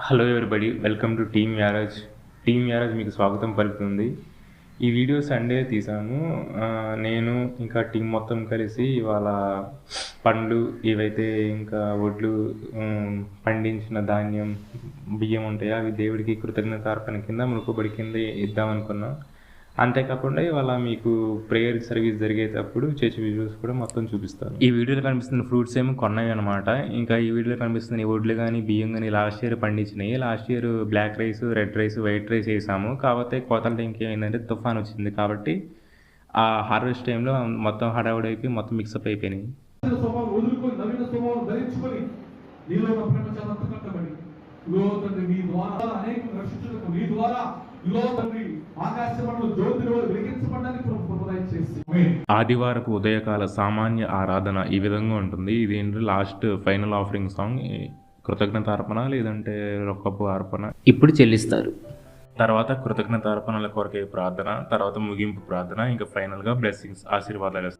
Hello everybody welcome to team Yaraj team Yaraj మీకు స్వాగతం పలుకుతుంది. ఈ వీడియో సండే తీసాము. నేను ఇంకా టీం మొత్తం కలిసి ఇవాళ పండ్లు ఇవైతే ఇంకా వడ్లు పండించిన ధాన్యం బియ్యం ఉంటాయో అవి దేవుడికి కృతజ్ఞత అర్పణ కింద మునుకోబడి కింద ఇద్దామనుకున్నాం. అంతేకాకుండా ఇవాళ మీకు ప్రేయర్ సర్వీస్ జరిగేటప్పుడు చర్చ్ విజువల్స్ కూడా మొత్తం చూపిస్తాను. ఈ వీడియోలో కనిపిస్తున్న ఫ్రూట్స్ ఏమో కొన్నవి అనమాట ఇంకా ఈ వీడియోలో కనిపిస్తున్న ఈ వడ్లు కానీ బియ్యం కానీ last year పండించినాయి last year black rice red rice white rice వేసాము. కాకపోతే కోతల టైంకి ఏమైందంటే తుఫాన్ వచ్చింది కాబట్టి ఆ హార్వెస్ట్ టైంలో మొత్తం హడావుడైపోయి మొత్తం మిక్సప్ అయిపోయినాయి. మీ ద్వారా ఆదివారపు ఉదయకాల సామాన్య ఆరాధన ఈ విధంగా ఉంటుంది. ఇది ఏంటి లాస్ట్ ఫైనల్ ఆఫరింగ్ సాంగ్ కృతజ్ఞత అర్పణ లేదంటే రొక్కపు అర్పణ? ఇప్పుడు చెల్లిస్తారు. తర్వాత కృతజ్ఞత అర్పణల కొరకే ప్రార్థన తర్వాత ముగింపు ప్రార్థన ఇంకా ఫైనల్గా బ్లెస్సింగ్స్ ఆశీర్వాదాలు